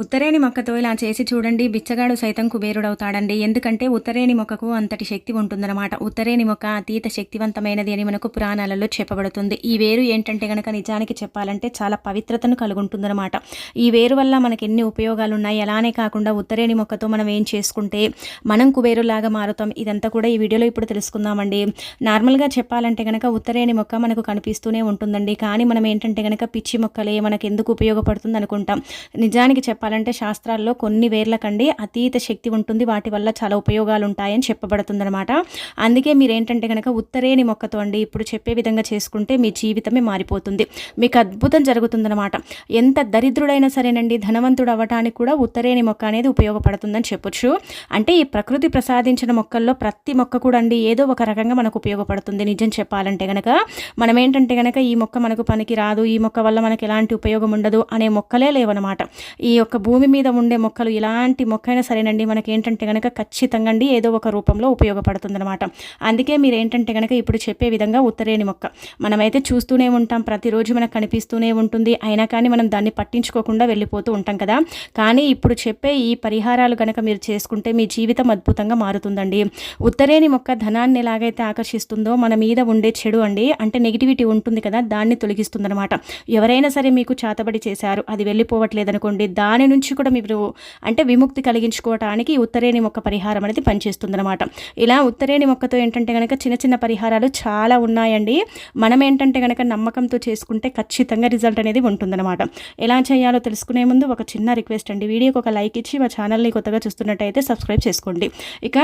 ఉత్తరేణి మొక్కతో ఇలా చేసి చూడండి బిచ్చగాడు సైతం కుబేరుడవుతాడండి. ఎందుకంటే ఉత్తరేణి మొక్కకు అంతటి శక్తి ఉంటుందన్నమాట. ఉత్తరేణి మొక్క అతీత శక్తివంతమైనది అని మనకు పురాణాలలో చెప్పబడుతుంది. ఈ వేరు ఏంటంటే గనక నిజానికి చెప్పాలంటే చాలా పవిత్రతను కలుగుంటుందన్నమాట. ఈ వేరు వల్ల మనకి ఎన్ని ఉపయోగాలు ఉన్నాయి అలానే కాకుండా ఉత్తరేణి మొక్కతో మనం ఏం చేసుకుంటే మనం కుబేరులాగా మారుతాం? ఇదంతా కూడా ఈ వీడియోలో ఇప్పుడు తెలుసుకుందామండి. నార్మల్గా చెప్పాలంటే గనక ఉత్తరేణి మొక్క మనకు కనిపిస్తూనే ఉంటుందండి. కానీ మనం ఏంటంటే గనక పిచ్చి మొక్కలే మనకు ఎందుకు ఉపయోగపడుతుంది అనుకుంటాం నిజానికి చెప్ప చెప్పాలంటే శాస్త్రాల్లో కొన్ని వేర్లకండి అతీత శక్తి ఉంటుంది. వాటి వల్ల చాలా ఉపయోగాలు ఉంటాయని చెప్పబడుతుందనమాట అందుకే మీరు ఏంటంటే కనుక ఉత్తరేణి మొక్కతో అండి ఇప్పుడు చెప్పే విధంగా చేసుకుంటే మీ జీవితమే మారిపోతుంది. మీకు అద్భుతం జరుగుతుందనమాట ఎంత దరిద్రుడైనా సరేనండి ధనవంతుడు అవ్వటానికి కూడా ఉత్తరేణి మొక్క అనేది ఉపయోగపడుతుందని చెప్పొచ్చు. అంటే ఈ ప్రకృతి ప్రసాదించిన మొక్కల్లో ప్రతి మొక్క కూడా అండి ఏదో ఒక రకంగా మనకు ఉపయోగపడుతుంది. నిజం చెప్పాలంటే కనుక మనం ఏంటంటే కనుక ఈ మొక్క మనకు పనికి రాదు ఈ మొక్క వల్ల మనకు ఎలాంటి ఉపయోగం ఉండదు అనే మొక్కలే లేవనమాట ఈ యొక్క యొక్క భూమి మీద ఉండే మొక్కలు ఎలాంటి మొక్కైనా సరేనండి మనకి ఏంటంటే కనుక ఖచ్చితంగా అండి ఏదో ఒక రూపంలో ఉపయోగపడుతుందన్నమాట. అందుకే మీరు ఏంటంటే కనుక ఇప్పుడు చెప్పే విధంగా ఉత్తరేణి మొక్క. మనమైతే చూస్తూనే ఉంటాం ప్రతిరోజు మనకు కనిపిస్తూనే ఉంటుంది. అయినా కానీ మనం దాన్ని పట్టించుకోకుండా వెళ్ళిపోతూ ఉంటాం కదా. కానీ ఇప్పుడు చెప్పే ఈ పరిహారాలు కనుక మీరు చేసుకుంటే మీ జీవితం అద్భుతంగా మారుతుందండి. ఉత్తరేణి మొక్క ధనాన్ని ఎలాగైతే ఆకర్షిస్తుందో మన మీద ఉండే చెడు అండి అంటే నెగిటివిటీ ఉంటుంది కదా దాన్ని తొలగిస్తుందన్నమాట. ఎవరైనా సరే మీకు చాతబడి చేశారు అది వెళ్ళిపోవట్లేదనుకోండి దాని దాని నుంచి కూడా మీరు అంటే విముక్తి కలిగించుకోవటానికి ఉత్తరేణి మొక్క పరిహారం అనేది పనిచేస్తుందన్నమాట. ఇలా ఉత్తరేణి మొక్కతో ఏంటంటే కనుక చిన్న చిన్న పరిహారాలు చాలా ఉన్నాయండి. మనం ఏంటంటే కనుక నమ్మకంతో చేసుకుంటే ఖచ్చితంగా రిజల్ట్ అనేది ఉంటుందన్నమాట. ఎలా చేయాలో తెలుసుకునే ముందు ఒక చిన్న రిక్వెస్ట్ అండి. వీడియోకి ఒక లైక్ ఇచ్చి మా ఛానల్ని కొత్తగా చూస్తున్నట్టయితే సబ్స్క్రైబ్ చేసుకోండి. ఇక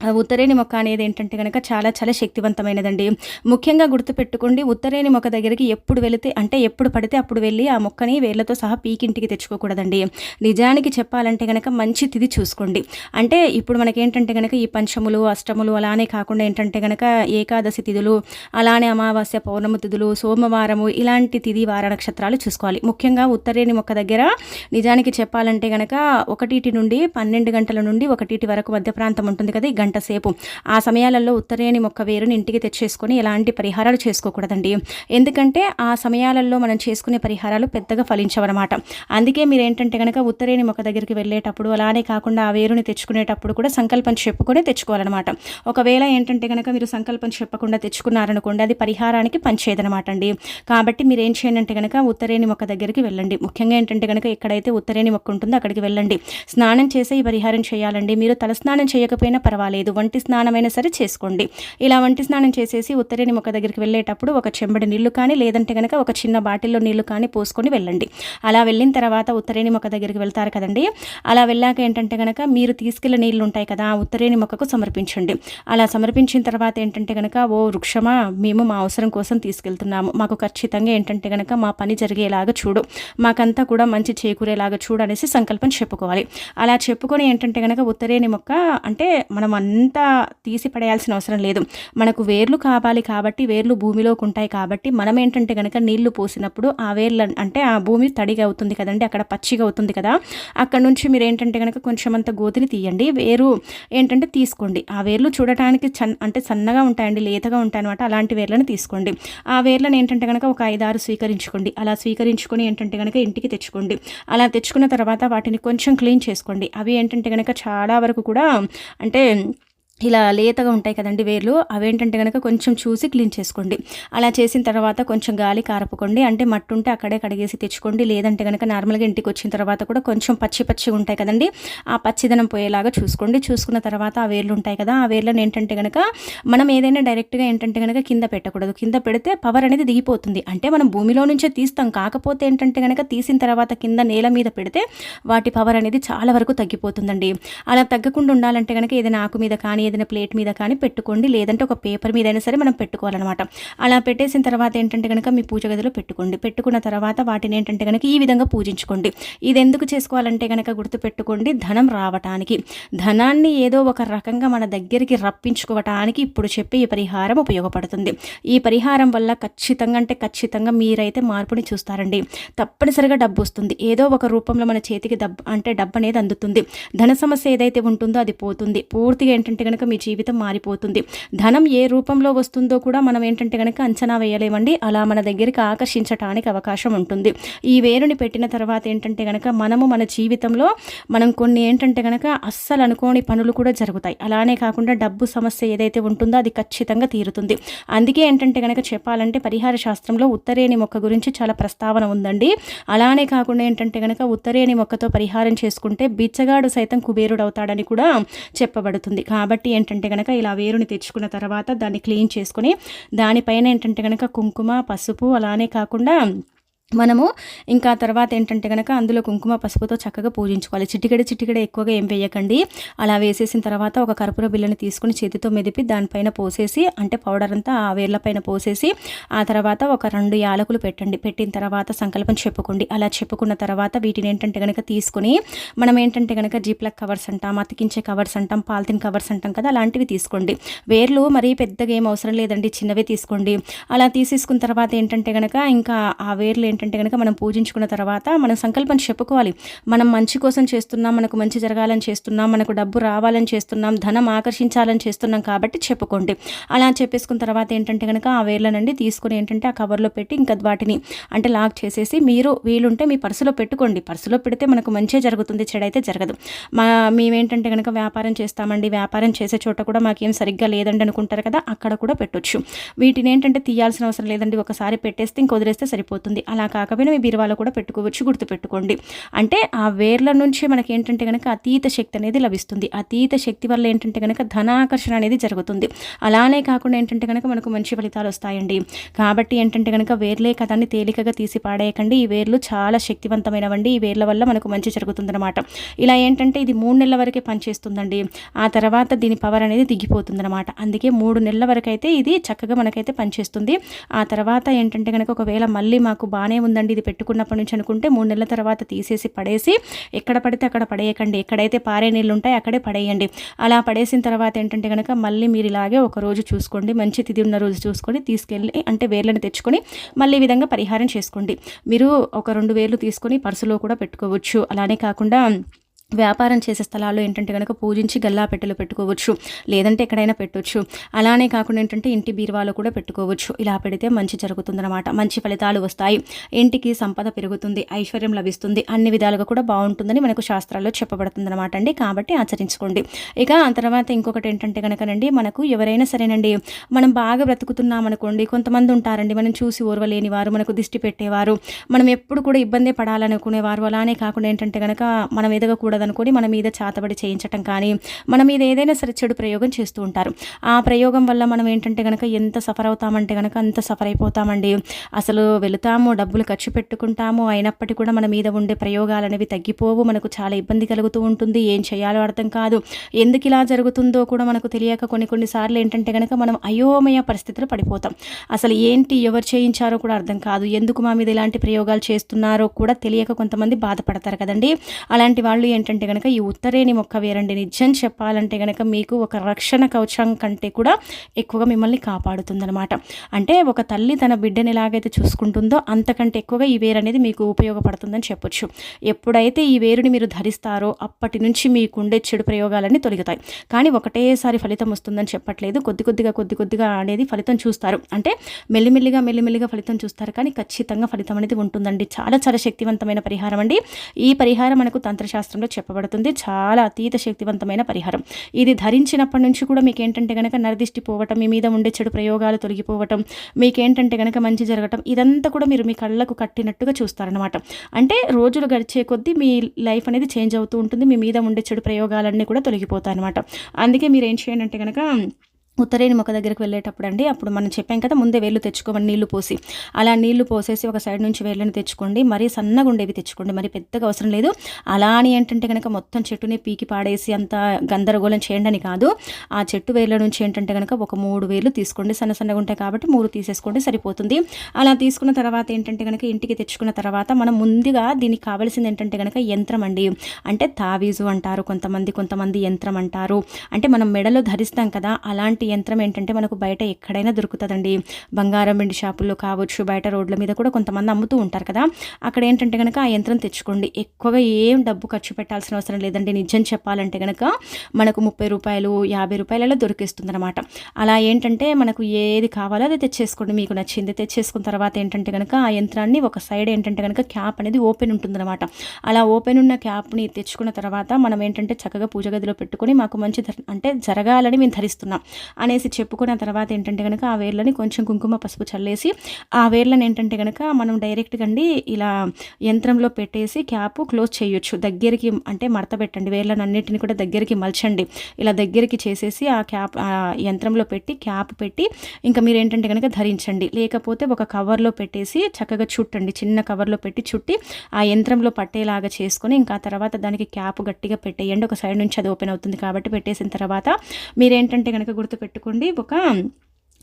ఉత్తరేణి మొక్క అనేది ఏంటంటే కనుక చాలా చాలా శక్తివంతమైనదండి. ముఖ్యంగా గుర్తుపెట్టుకోండి ఉత్తరేణి మొక్క దగ్గరికి ఎప్పుడు వెళితే అంటే ఎప్పుడు పడితే అప్పుడు వెళ్ళి ఆ మొక్కని వేర్లతో సహా పీకింటికి తెచ్చుకోకూడదండి. నిజానికి చెప్పాలంటే కనుక మంచి తిది చూసుకోండి. అంటే ఇప్పుడు మనకి ఏంటంటే కనుక ఈ పంచములు అష్టములు అలానే కాకుండా ఏంటంటే కనుక ఏకాదశి తిథులు అలానే అమావాస్య పౌర్ణమి తిథులు సోమవారము ఇలాంటి తిథి వార నక్షత్రాలు చూసుకోవాలి. ముఖ్యంగా ఉత్తరేణి మొక్క దగ్గర నిజానికి చెప్పాలంటే కనుక ఒకటిటి నుండి పన్నెండు గంటల నుండి ఒకటిటి వరకు మధ్య ప్రాంతం ఉంటుంది కదా గంట సేపు. ఆ సమయాలలో ఉత్తరేణి మొక్క వేరుని ఇంటికి తెచ్చేసుకొని ఎలాంటి పరిహారాలు చేసుకోకూడదండి. ఎందుకంటే ఆ సమయాలలో మనం చేసుకునే పరిహారాలు పెద్దగా ఫలించవన్నమాట. అందుకే మీరు ఏంటంటే కనుక ఉత్తరేణి మొక్క దగ్గరికి వెళ్ళేటప్పుడు అలానే కాకుండా ఆ వేరుని తెచ్చుకునేటప్పుడు కూడా సంకల్పం చెప్పుకొని తెచ్చుకోవాలన్నమాట. ఒకవేళ ఏంటంటే కనుక మీరు సంకల్పం చెప్పకుండా తెచ్చుకున్నారనుకోండి అది పరిహారానికి పనిచేయదనమాట అండి కాబట్టి మీరు ఏం చేయండి కనుక ఉత్తరేణి మొక్క దగ్గరికి వెళ్ళండి. ముఖ్యంగా ఏంటంటే కనుక ఎక్కడైతే ఉత్తరేణి మొక్క ఉంటుందో అక్కడికి వెళ్ళండి. స్నానం చేసే ఈ పరిహారం చేయాలండి. మీరు తలస్నానం చేయకపోయినా పర్వాలేదు. లేదు. వంటి స్నానమైనా సరే చేసుకోండి. ఇలా వంటి స్నానం చేసేసి ఉత్తరేణి మొక్క దగ్గరికి వెళ్ళేటప్పుడు ఒక చెంబడి నీళ్ళు కానీ లేదంటే కనుక ఒక చిన్న బాటిల్లో నీళ్ళు కానీ పోసుకొని వెళ్ళండి. అలా వెళ్ళిన తర్వాత ఉత్తరేణి మొక్క దగ్గరికి వెళ్తారు కదండి. అలా వెళ్ళాక ఏంటంటే కనుక మీరు తీసుకెళ్ళిన నీళ్ళు ఉంటాయి కదా ఉత్తరేణి మొక్కకు సమర్పించండి. అలా సమర్పించిన తర్వాత ఏంటంటే కనుక ఓ వృక్షమా మేము మా అవసరం కోసం తీసుకెళ్తున్నాము. మాకు ఖచ్చితంగా ఏంటంటే కనుక మా పని జరిగేలాగా చూడు. మాకంతా కూడా మంచి చేకూరేలాగా చూడు అనేసి సంకల్పం చెప్పుకోవాలి. అలా చెప్పుకొని ఏంటంటే కనుక ఉత్తరేణి మొక్క అంటే మనం అంతా తీసి పడేయాల్సిన అవసరం లేదు. మనకు వేర్లు కావాలి కాబట్టి వేర్లు భూమిలోకి ఉంటాయి కాబట్టి మనం ఏంటంటే కనుక నీళ్ళు పోసినప్పుడు ఆ వేర్లు అంటే ఆ భూమి తడిగా అవుతుంది కదండి అక్కడ పచ్చిగా అవుతుంది కదా. అక్కడ నుంచి మీరు ఏంటంటే కనుక కొంచెం అంత గోతిని తీయండి. వేరు ఏంటంటే తీసుకోండి. ఆ వేర్లు చూడటానికి చన్ అంటే సన్నగా ఉంటాయండి లేతగా ఉంటాయి అనమాట అలాంటి వేర్లను తీసుకోండి. ఆ వేర్లను ఏంటంటే కనుక ఒక ఐదారు స్వీకరించుకోండి. అలా స్వీకరించుకొని ఏంటంటే కనుక ఇంటికి తెచ్చుకోండి. అలా తెచ్చుకున్న తర్వాత వాటిని కొంచెం క్లీన్ చేసుకోండి. అవి ఏంటంటే కనుక చాలా వరకు కూడా అంటే ఇలా లేతగా ఉంటాయి కదండి వేర్లు అవేంటంటే కనుక కొంచెం చూసి క్లీన్ చేసుకోండి. అలా చేసిన తర్వాత కొంచెం గాలి కారపుకోండి. అంటే మట్టు ఉంటే అక్కడే కడిగేసి తెచ్చుకోండి. లేదంటే కనుక నార్మల్గా ఇంటికి వచ్చిన తర్వాత కూడా కొంచెం పచ్చి పచ్చిగా ఉంటాయి కదండి. ఆ పచ్చిదనం పోయేలాగా చూసుకోండి. చూసుకున్న తర్వాత ఆ వేర్లు ఉంటాయి కదా ఆ వేర్లను ఏంటంటే కనుక మనం ఏదైనా డైరెక్ట్గా ఏంటంటే కనుక కింద పెట్టకూడదు. కింద పెడితే పవర్ అనేది దిగిపోతుంది. అంటే మనం భూమిలో నుంచే తీస్తాం. కాకపోతే ఏంటంటే కనుక తీసిన తర్వాత కింద నేల మీద పెడితే వాటి పవర్ అనేది చాలా వరకు తగ్గిపోతుందండి. అలా తగ్గకుండా ఉండాలంటే కనుక ఏదైనా ఆకు మీద కానీ ఏదైనా ప్లేట్ మీద కానీ పెట్టుకోండి. లేదంటే ఒక పేపర్ మీద అయినా సరే మనం పెట్టుకోవాలన్నమాట. అలా పెట్టేసిన తర్వాత ఏంటంటే కనుక మీ పూజ గదిలో పెట్టుకోండి. పెట్టుకున్న తర్వాత వాటిని ఏంటంటే కనుక ఈ విధంగా పూజించుకోండి. ఇది ఎందుకు చేసుకోవాలంటే కనుక గుర్తుపెట్టుకోండి. ధనం రావటానికి. ధనాన్ని ఏదో ఒక రకంగా మన దగ్గరికి రప్పించుకోవటానికి ఇప్పుడు చెప్పే ఈ పరిహారం ఉపయోగపడుతుంది. ఈ పరిహారం వల్ల ఖచ్చితంగా అంటే ఖచ్చితంగా మీరైతే మార్పుని చూస్తారండి. తప్పనిసరిగా డబ్బు వస్తుంది. ఏదో ఒక రూపంలో మన చేతికి డబ్బు అంటే డబ్బు అనేది అందుతుంది. ధన సమస్య ఏదైతే ఉంటుందో అది పోతుంది. పూర్తిగా ఏంటంటే కనుక కనుక మీ జీవితం మారిపోతుంది. ధనం ఏ రూపంలో వస్తుందో కూడా మనం ఏంటంటే కనుక అంచనా వేయలేమండి. అలా మన దగ్గరికి ఆకర్షించడానికి అవకాశం ఉంటుంది. ఈ వేరుని పెట్టిన తర్వాత ఏంటంటే కనుక మనము మన జీవితంలో మనం కొన్ని ఏంటంటే కనుక అస్సలు అనుకోని పనులు కూడా జరుగుతాయి. అలానే కాకుండా డబ్బు సమస్య ఏదైతే ఉంటుందో అది ఖచ్చితంగా తీరుతుంది. అందుకే ఏంటంటే కనుక చెప్పాలంటే పరిహార శాస్త్రంలో ఉత్తరేణి మొక్క గురించి చాలా ప్రస్తావన ఉందండి. అలానే కాకుండా ఏంటంటే కనుక ఉత్తరేణి మొక్కతో పరిహారం చేసుకుంటే బిచ్చగాడు సైతం కుబేరుడు అవుతాడని కూడా చెప్పబడుతుంది. కాబట్టి ఏంటంటే కనుక ఇలా వేరుని తెచ్చుకున్న తర్వాత దాన్ని క్లీన్ చేసుకొని దానిపైన ఏంటంటే కనుక కుంకుమ పసుపు అలానే కాకుండా మనము ఇంకా తర్వాత ఏంటంటే కనుక అందులో కుంకుమ పసుపుతో చక్కగా పూజించుకోవాలి. చిటికెడ చిటికెడ ఎక్కువగా ఏం వేయకండి. అలా వేసేసిన తర్వాత ఒక కర్పూర బిల్లని తీసుకుని చేతితో మెదిపి దానిపైన పోసేసి అంటే పౌడర్ అంతా ఆ వేర్లపైన పోసేసి ఆ తర్వాత ఒక రెండు యాలకులు పెట్టండి. పెట్టిన తర్వాత సంకల్పం చెప్పుకోండి. అలా చెప్పుకున్న తర్వాత వీటిని ఏంటంటే కనుక తీసుకుని మనం ఏంటంటే కనుక జీప్లక్ కవర్స్ అంటాం అతికించే కవర్స్ అంటాం పాలిథిన్ కవర్స్ అంటాం కదా అలాంటివి తీసుకోండి. వేర్లు మరీ పెద్దగా ఏం అవసరం లేదండి. చిన్నవే తీసుకోండి. అలా తీసేసుకున్న తర్వాత ఏంటంటే కనుక ఇంకా ఆ వేర్లు ఏంటంటే కనుక మనం పూజించుకున్న తర్వాత మనం సంకల్పం చెప్పుకోవాలి. మనం మంచి కోసం చేస్తున్నాం మనకు మంచి జరగాలని చేస్తున్నాం మనకు డబ్బు రావాలని చేస్తున్నాం ధనం ఆకర్షించాలని చేస్తున్నాం కాబట్టి చెప్పుకోండి. అలా చెప్పేసుకున్న తర్వాత ఏంటంటే కనుక ఆ వేర్లనండి తీసుకొని ఏంటంటే ఆ కవర్లో పెట్టి ఇంకా వాటిని అంటే లాక్ చేసేసి మీరు వీలుంటే మీ పర్సులో పెట్టుకోండి. పర్సులో పెడితే మనకు మంచిగా జరుగుతుంది చెడైతే జరగదు. మా మేమేంటంటే కనుక వ్యాపారం చేస్తామండి. వ్యాపారం చేసే చోట కూడా మాకేం సరిగ్గా లేదండి అనుకుంటారు కదా అక్కడ కూడా పెట్టొచ్చు. వీటిని ఏంటంటే తీయాల్సిన అవసరం లేదండి. ఒకసారి పెట్టేస్తే ఇంక వదిలేస్తే సరిపోతుంది. అలా కాకపోయినా మీ బీరువాలో కూడా పెట్టుకోవచ్చు గుర్తుపెట్టుకోండి. అంటే ఆ వేర్ల నుంచి మనకి ఏంటంటే కనుక అతీత శక్తి అనేది లభిస్తుంది. అతీత శక్తి వల్ల ఏంటంటే కనుక ధనాకర్షణ అనేది జరుగుతుంది. అలానే కాకుండా ఏంటంటే కనుక మనకు మంచి ఫలితాలు వస్తాయండి. కాబట్టి ఏంటంటే కనుక వేర్లే కథాన్ని తేలికగా తీసి పాడేయకండి. ఈ వేర్లు చాలా శక్తివంతమైనవండి. ఈ వేర్ల వల్ల మనకు మంచి జరుగుతుందన్నమాట. ఇలా ఏంటంటే ఇది మూడు నెలల వరకే పనిచేస్తుందండి. ఆ తర్వాత దీని పవర్ అనేది దిగిపోతుందన్నమాట. అందుకే మూడు నెలల వరకు అయితే ఇది చక్కగా మనకైతే పనిచేస్తుంది. ఆ తర్వాత ఏంటంటే కనుక ఒకవేళ మళ్ళీ మాకు బాగానే ఉందండి ఇది పెట్టుకున్నప్పటి నుంచి అనుకుంటే మూడు నెలల తర్వాత తీసేసి పడేసి ఎక్కడ పడితే అక్కడ పడేయకండి. ఎక్కడైతే పారే నీళ్ళు ఉంటాయి అక్కడే పడేయండి. అలా పడేసిన తర్వాత ఏంటంటే కనుక మళ్ళీ మీరు ఇలాగే ఒక రోజు చూసుకోండి. మంచి తిది ఉన్న రోజు చూసుకొని తీసుకెళ్ళి అంటే వేర్లను తెచ్చుకొని మళ్ళీ ఈ విధంగా పరిహారం చేసుకోండి. మీరు ఒక రెండు వేర్లు తీసుకొని పర్సులో కూడా పెట్టుకోవచ్చు. అలానే కాకుండా వ్యాపారం చేసే స్థలాల్లో ఏంటంటే కనుక పూజించి గల్లా పెట్టెలు పెట్టుకోవచ్చు. లేదంటే ఎక్కడైనా పెట్టవచ్చు అలానే కాకుండా ఏంటంటే ఇంటి బీరువాలో కూడా పెట్టుకోవచ్చు. ఇలా పెడితే మంచి జరుగుతుందన్నమాట. మంచి ఫలితాలు వస్తాయి. ఇంటికి సంపద పెరుగుతుంది. ఐశ్వర్యం లభిస్తుంది. అన్ని విధాలుగా కూడా బాగుంటుందని మనకు శాస్త్రాల్లో చెప్పబడుతుంది అనమాట అండి. కాబట్టి ఆచరించుకోండి. ఇక ఆ తర్వాత ఇంకొకటి ఏంటంటే కనుకనండి మనకు ఎవరైనా సరేనండి మనం బాగా బ్రతుకుతున్నాం అనుకోండి కొంతమంది ఉంటారండి మనం చూసి ఓర్వలేని వారు మనకు దిష్టి పెట్టేవారు మనం ఎప్పుడు కూడా ఇబ్బంది పడాలనుకునేవారు. అలానే కాకుండా ఏంటంటే కనుక మనం ఎదగకూడదు అనుకుని మన మీద చాతబడి చేయించటం కానీ మన మీద ఏదైనా సరే చెడు ప్రయోగం చేస్తూ ఉంటారు. ఆ ప్రయోగం వల్ల మనం ఏంటంటే కనుక ఎంత సఫర్ అవుతామంటే కనుక అంత సఫర్ అయిపోతామండి. అసలు వెళుతాము డబ్బులు ఖర్చు పెట్టుకుంటాము అయినప్పటికీ కూడా మన మీద ఉండే ప్రయోగాలు అనేవి తగ్గిపోవు మనకు చాలా ఇబ్బంది కలుగుతూ ఉంటుంది. ఏం చేయాలో అర్థం కాదు. ఎందుకు ఇలా జరుగుతుందో కూడా మనకు తెలియక కొన్ని కొన్నిసార్లు ఏంటంటే కనుక మనం అయోమయ పరిస్థితులు పడిపోతాం. అసలు ఏంటి ఎవరు చేయించారో కూడా అర్థం కాదు. ఎందుకు మా మీద ఇలాంటి ప్రయోగాలు చేస్తున్నారో కూడా తెలియక కొంతమంది బాధపడతారు కదండి. అలాంటి వాళ్ళు ఏంటంటే కనుక ఈ ఉత్తరేణి మొక్క వేరండి. నిజం చెప్పాలంటే కనుక మీకు ఒక రక్షణ కవచం కంటే కూడా ఎక్కువగా మిమ్మల్ని కాపాడుతుందనమాట అంటే ఒక తల్లి తన బిడ్డని ఎలాగైతే చూసుకుంటుందో అంతకంటే ఎక్కువగా ఈ వేరు అనేది మీకు ఉపయోగపడుతుందని చెప్పొచ్చు. ఎప్పుడైతే ఈ వేరుని మీరు ధరిస్తారో అప్పటి నుంచి మీకుండే చెడు ప్రయోగాలన్నీ తొలగుతాయి. కానీ ఒకటేసారి ఫలితం వస్తుందని చెప్పట్లేదు. కొద్ది కొద్దిగా కొద్ది కొద్దిగా అనేది ఫలితం చూస్తారు. అంటే మెల్లిమెల్లిగా మెల్లిమెల్లిగా ఫలితం చూస్తారు. కానీ ఖచ్చితంగా ఫలితం అనేది ఉంటుందండి. చాలా చాలా శక్తివంతమైన పరిహారం అండి. ఈ పరిహారం మనకు తంత్రశాస్త్రంలో చెప్పబడుతుంది. చాలా అతీత శక్తివంతమైన పరిహారం. ఇది ధరించినప్పటి నుంచి కూడా మీకు ఏంటంటే కనుక నరదిష్టి పోవటం మీ మీద ఉండే చెడు ప్రయోగాలు తొలగిపోవటం మీకేంటంటే కనుక మంచి జరగటం ఇదంతా కూడా మీరు మీ కళ్ళకు కట్టినట్టుగా చూస్తారనమాట అంటే రోజులు గడిచే కొద్దీ మీ లైఫ్ అనేది చేంజ్ అవుతూ ఉంటుంది. మీ మీద ఉండే చెడు ప్రయోగాలన్నీ కూడా తొలగిపోతాయి అనమాట అందుకే మీరు ఏం చేయండి అంటే కనుక ఉత్తరేణి మొక్క దగ్గరికి వెళ్ళేటప్పుడు అండి అప్పుడు మనం చెప్పాం కదా ముందే వేళ్ళు తెచ్చుకోమని నీళ్ళు పోసి. అలా నీళ్ళు పోసేసి ఒక సైడ్ నుంచి వేళ్ళని తెచ్చుకోండి మరీ సన్నగా ఉండేవి తెచ్చుకోండి మరి పెద్దగా అవసరం లేదు. అలా అని ఏంటంటే కనుక మొత్తం చెట్టుని పీకి పాడేసి అంత గందరగోళం చేయండి కాదు. ఆ చెట్టు వేళ్ళ నుంచి ఏంటంటే కనుక ఒక మూడు వేలు తీసుకోండి సన్న సన్నగా ఉంటాయి కాబట్టి మూడు తీసేసుకోండి సరిపోతుంది. అలా తీసుకున్న తర్వాత ఏంటంటే కనుక ఇంటికి తెచ్చుకున్న తర్వాత మనం ముందుగా దీనికి కావాల్సింది ఏంటంటే కనుక యంత్రం అండి. అంటే తావీజు అంటారు కొంతమంది కొంతమంది యంత్రం అంటారు. అంటే మనం మెడలో ధరిస్తాం కదా అలాంటి యంత్రం ఏంటంటే మనకు బయట ఎక్కడైనా దొరుకుతుందండి. బంగారం వెండి షాపుల్లో కావచ్చు బయట రోడ్ల మీద కూడా కొంతమంది అమ్ముతూ ఉంటారు కదా. అక్కడ ఏంటంటే కనుక ఆ యంత్రం తెచ్చుకోండి. ఎక్కువగా ఏం డబ్బు ఖర్చు పెట్టాల్సిన అవసరం లేదండి. నిజం చెప్పాలంటే కనుక మనకు ముప్పై రూపాయలు యాభై రూపాయలలో దొరికిస్తుంది అనమాట అలా ఏంటంటే మనకు ఏది కావాలో అది తెచ్చేసుకోండి. మీకు నచ్చింది తెచ్చేసుకున్న తర్వాత ఏంటంటే కనుక ఆ యంత్రాన్ని ఒక సైడ్ ఏంటంటే కనుక క్యాప్ అనేది ఓపెన్ ఉంటుందన్నమాట. అలా ఓపెన్ ఉన్న క్యాప్ని తెచ్చుకున్న తర్వాత మనం ఏంటంటే చక్కగా పూజ గదిలో పెట్టుకొని మాకు మంచి అంటే జరగాలని మేము ధరిస్తున్నాం. అనేసి చెప్పుకున్న తర్వాత ఏంటంటే కనుక ఆ వేర్లని కొంచెం కుంకుమ పసుపు చల్లేసి ఆ వేర్లను ఏంటంటే కనుక మనం డైరెక్ట్గా అండి ఇలా యంత్రంలో పెట్టేసి క్యాప్ క్లోజ్ చేయొచ్చు. దగ్గరికి అంటే మడత పెట్టండి. వేర్లను అన్నిటిని కూడా దగ్గరికి మలచండి. ఇలా దగ్గరికి చేసేసి ఆ క్యాప్ యంత్రంలో పెట్టి క్యాప్ పెట్టి ఇంకా మీరు ఏంటంటే కనుక ధరించండి. లేకపోతే ఒక కవర్లో పెట్టేసి చక్కగా చుట్టండి. చిన్న కవర్లో పెట్టి చుట్టి ఆ యంత్రంలో పట్టేలాగా చేసుకొని ఇంకా తర్వాత దానికి క్యాప్ గట్టిగా పెట్టేయండి. ఒక సైడ్ నుంచి అది ఓపెన్ అవుతుంది కాబట్టి పెట్టేసిన తర్వాత మీరేంటంటే కనుక పెట్టుకోండి. ఒక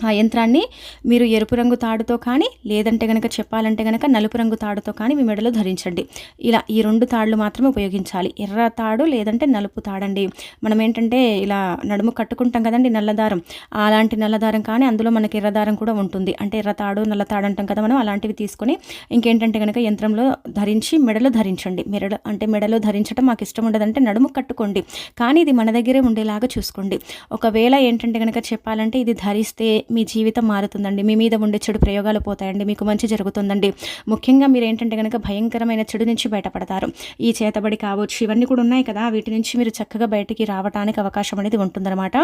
ఆ యంత్రాన్ని మీరు ఎరుపు రంగు తాడుతో కానీ లేదంటే కనుక చెప్పాలంటే కనుక నలుపు రంగు తాడుతో కానీ మీ మెడలో ధరించండి. ఇలా ఈ రెండు తాళ్ళు మాత్రమే ఉపయోగించాలి. ఎర్ర తాడు లేదంటే నలుపు తాడండి. మనం ఏంటంటే ఇలా నడుము కట్టుకుంటాం కదండి నల్లదారం. అలాంటి నల్లదారం కానీ అందులో మనకి ఎర్రదారం కూడా ఉంటుంది. అంటే ఎర్ర తాడు నల్ల తాడు అంటాం కదా మనం అలాంటివి తీసుకొని ఇంకేంటంటే కనుక యంత్రంలో ధరించి మెడలో ధరించండి. మెడ అంటే మెడలో ధరించడం మాకు ఇష్టం ఉండదంటే నడుము కట్టుకోండి. కానీ ఇది మన దగ్గరే ఉండేలాగా చూసుకోండి. ఒకవేళ ఏంటంటే కనుక చెప్పాలంటే ఇది ధరిస్తే మీ జీవితం మారుతుందండి. మీ మీద ఉండే చెడు ప్రయోగాలు పోతాయండి. మీకు మంచి జరుగుతుందండి. ముఖ్యంగా మీరు ఏంటంటే కనుక భయంకరమైన చెడు నుంచి బయటపడతారు. ఈ చేతబడి కావచ్చు ఇవన్నీ కూడా ఉన్నాయి కదా. వీటి నుంచి మీరు చక్కగా బయటికి రావడానికి అవకాశం అనేది ఉంటుందన్నమాట.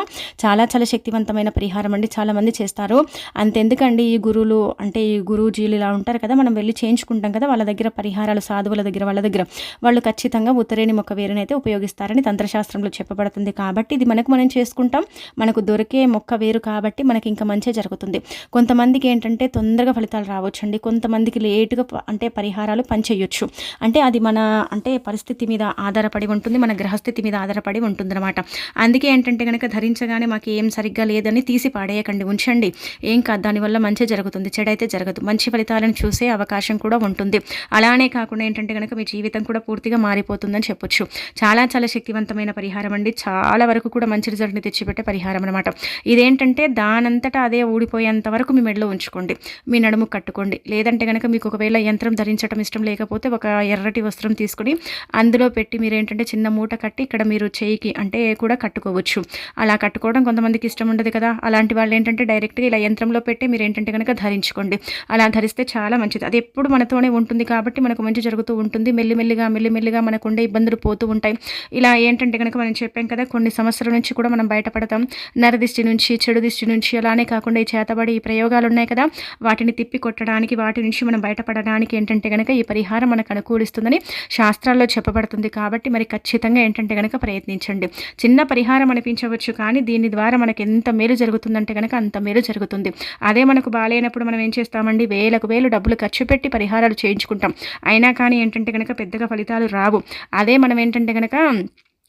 చాలా చాలా శక్తివంతమైన పరిహారం అండి. చాలామంది చేస్తారు. అంతెందుకండి ఈ గురువులు అంటే ఈ గురుజీలు ఇలా ఉంటారు కదా. మనం వెళ్ళి చేయించుకుంటాం కదా. వాళ్ళ దగ్గర పరిహారాలు సాధువుల దగ్గర వాళ్ళ దగ్గర. వాళ్ళు ఖచ్చితంగా ఉత్తరేణి మొక్క వేరునైతే ఉపయోగిస్తారని తంత్రశాస్త్రంలో చెప్పబడుతుంది. కాబట్టి ఇది మనకు మనం చేసుకుంటాం. మనకు దొరికే మొక్క వేరు కాబట్టి మనకి ఇంకా మంచి జరుగుతుంది. కొంతమందికి ఏంటంటే తొందరగా ఫలితాలు రావచ్చండి. కొంతమందికి లేటుగా అంటే పరిహారాలు పనిచేయొచ్చు. అంటే అది మన అంటే పరిస్థితి మీద ఆధారపడి ఉంటుంది మన గ్రహస్థితి మీద ఆధారపడి ఉంటుందన్నమాట. అందుకే ఏంటంటే కనుక ధరించగానే మాకు ఏం సరిగ్గా లేదని తీసి పాడేయకండి ఉంచండి. ఏం కాదు దానివల్ల మంచి జరుగుతుంది చెడైతే జరగదు. మంచి ఫలితాలను చూసే అవకాశం కూడా ఉంటుంది. అలానే కాకుండా ఏంటంటే కనుక మీ జీవితం కూడా పూర్తిగా మారిపోతుందని చెప్పొచ్చు. చాలా చాలా శక్తివంతమైన పరిహారం అండి. చాలా వరకు కూడా మంచి రిజల్ట్ని తెచ్చిపెట్టే పరిహారం అనమాట ఇదేంటంటే దానంతటా అదే ఊడిపోయేంత వరకు మీ మెడలో ఉంచుకోండి. మీ నడుము కట్టుకోండి. లేదంటే కనుక మీకు ఒకవేళ యంత్రం ధరించడం ఇష్టం లేకపోతే ఒక ఎర్రటి వస్త్రం తీసుకుని అందులో పెట్టి మీరు ఏంటంటే చిన్న మూట కట్టి ఇక్కడ మీరు చేయికి అంటే కూడా కట్టుకోవచ్చు. అలా కట్టుకోవడం కొంతమందికి ఇష్టం ఉండదు కదా. అలాంటి వాళ్ళు ఏంటంటే డైరెక్ట్గా ఇలా యంత్రంలో పెట్టి మీరు ఏంటంటే కనుక ధరించుకోండి. అలా ధరిస్తే చాలా మంచిది. అది ఎప్పుడు మనతోనే ఉంటుంది కాబట్టి మనకు మంచి జరుగుతూ ఉంటుంది. మెల్లిమెల్లిగా మెల్లిమెల్లిగా మనకు ఉండే ఇబ్బందులు పోతూ ఉంటాయి. ఇలా ఏంటంటే కనుక మనం చెప్పాం కదా కొన్ని సమస్యల నుంచి కూడా మనం బయటపడతాం. నరదిష్టి నుంచి చెడు దిష్టి నుంచి అలానే కాకుండా ఈ చేతబడి ఈ ప్రయోగాలు ఉన్నాయి కదా వాటిని తిప్పి కొట్టడానికి వాటి నుంచి మనం బయటపడడానికి ఏంటంటే కనుక ఈ పరిహారం మనకు అనుకూలిస్తుందని శాస్త్రాల్లో చెప్పబడుతుంది. కాబట్టి మరి ఖచ్చితంగా ఏంటంటే కనుక ప్రయత్నించండి. చిన్న పరిహారం అనిపించవచ్చు కానీ దీని ద్వారా మనకు ఎంత మేలు జరుగుతుందంటే కనుక అంత మేలు జరుగుతుంది. అదే మనకు బాగాలేనప్పుడు మనం ఏం చేస్తామండి? వేలకు వేలు డబ్బులు ఖర్చు పెట్టి పరిహారాలు చేయించుకుంటాం. అయినా కానీ ఏంటంటే కనుక పెద్దగా ఫలితాలు రావు. అదే మనం ఏంటంటే కనుక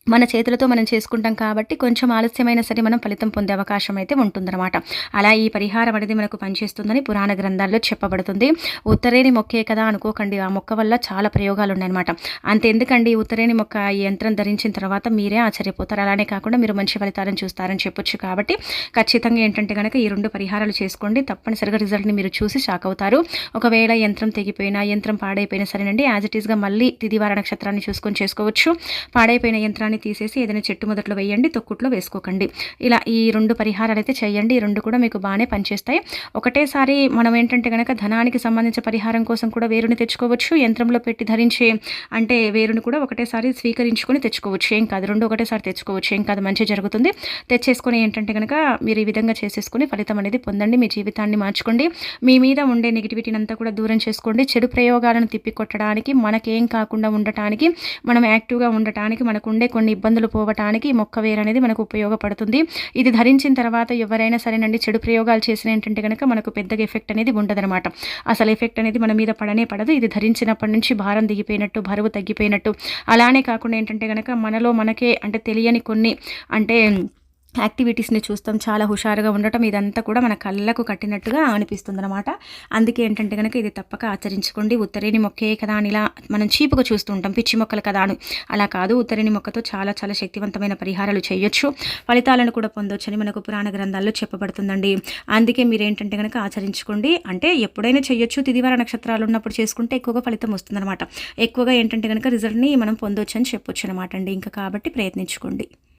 మన చేతులతో మనం చేసుకుంటాం కాబట్టి కొంచెం ఆలస్యమైన సరే మనం ఫలితం పొందే అవకాశం అయితే ఉంటుందన్నమాట. అలా ఈ పరిహారం అనేది మనకు పనిచేస్తుందని పురాణ గ్రంథాల్లో చెప్పబడుతుంది. ఉత్తరేని మొక్కే కదా అనుకోకండి. ఆ మొక్క వల్ల చాలా ప్రయోగాలు ఉన్నాయన్నమాట అంతెందుకండి ఉత్తరేణి మొక్క ఈ యంత్రం ధరించిన తర్వాత మీరే ఆశ్చర్యపోతారు. అలానే కాకుండా మీరు మంచి ఫలితాలను చూస్తారని చెప్పొచ్చు కాబట్టి ఖచ్చితంగా ఏంటంటే కనుక ఈ రెండు పరిహారాలు చేసుకోండి. తప్పనిసరిగా రిజల్ట్ని మీరు చూసి షాక్ అవుతారు. ఒకవేళ యంత్రం తెగిపోయినా యంత్రం పాడైపోయినా సరేనండి. యాజ్ ఇట్ ఈస్గా మళ్ళీ తిదివార నక్షత్రాన్ని చూసుకొని చేసుకోవచ్చు. పాడైపోయిన యంత్రాన్ని దాన్ని తీసేసి ఏదైనా చెట్టు మొదట్లో వేయండి తొక్కుట్లో వేసుకోకండి. ఇలా ఈ రెండు పరిహారాలు అయితే చేయండి. ఈ రెండు కూడా మీకు బాగానే పనిచేస్తాయి. ఒకటేసారి మనం ఏంటంటే కనుక ధనానికి సంబంధించిన పరిహారం కోసం కూడా వేరుని తెచ్చుకోవచ్చు. యంత్రంలో పెట్టి ధరించే అంటే వేరుని కూడా ఒకటేసారి స్వీకరించుకొని తెచ్చుకోవచ్చు. ఏం కాదు రెండు ఒకటేసారి తెచ్చుకోవచ్చు. ఏం కాదు మంచి జరుగుతుంది. తెచ్చేసుకొని ఏంటంటే కనుక మీరు ఈ విధంగా చేసేసుకొని ఫలితం అనేది పొందండి. మీ జీవితాన్ని మార్చుకోండి. మీ మీద ఉండే నెగిటివిటీని అంతా కూడా దూరం చేసుకోండి. చెడు ప్రయోగాలను తిప్పికొట్టడానికి మనకేం కాకుండా ఉండటానికి మనం యాక్టివ్గా ఉండటానికి మనకు ఉండే కొన్ని ఇబ్బందులు పోవటానికి మొక్క వేరు అనేది మనకు ఉపయోగపడుతుంది. ఇది ధరించిన తర్వాత ఎవరైనా సరేనండి చెడు ప్రయోగాలు చేసిన ఏంటంటే కనుక మనకు పెద్దగా ఎఫెక్ట్ అనేది ఉండదనమాట అసలు ఎఫెక్ట్ అనేది మన మీద పడనే పడదు. ఇది ధరించినప్పటి నుంచి భారం దిగిపోయినట్టు బరువు తగ్గిపోయినట్టు. అలానే కాకుండా ఏంటంటే కనుక మనలో మనకే అంటే తెలియని కొన్ని అంటే యాక్టివిటీస్ని చూస్తాం. చాలా హుషారుగా ఉండటం ఇదంతా కూడా మన కళ్ళకు కట్టినట్టుగా అనిపిస్తుంది అనమాట అందుకే ఏంటంటే కనుక ఇది తప్పక ఆచరించుకోండి. ఉత్తరేణి మొక్కే కదా అని ఇలా మనం చీపుగా చూస్తూ ఉంటాం. పిచ్చి మొక్కలు కదా అని. అలా కాదు. ఉత్తరేని మొక్కతో చాలా చాలా శక్తివంతమైన పరిహారాలు చేయొచ్చు. ఫలితాలను కూడా పొందొచ్చని మనకు పురాణ గ్రంథాల్లో చెప్పబడుతుందండి. అందుకే మీరు ఏంటంటే కనుక ఆచరించుకోండి. అంటే ఎప్పుడైనా చేయొచ్చు. తిదివార నక్షత్రాలు ఉన్నప్పుడు చేసుకుంటే ఎక్కువగా ఫలితం వస్తుందన్నమాట. ఎక్కువగా ఏంటంటే కనుక రిజల్ట్ని మనం పొందొచ్చు అని చెప్పొచ్చు అనమాట అండి. ఇంకా కాబట్టి ప్రయత్నించుకోండి.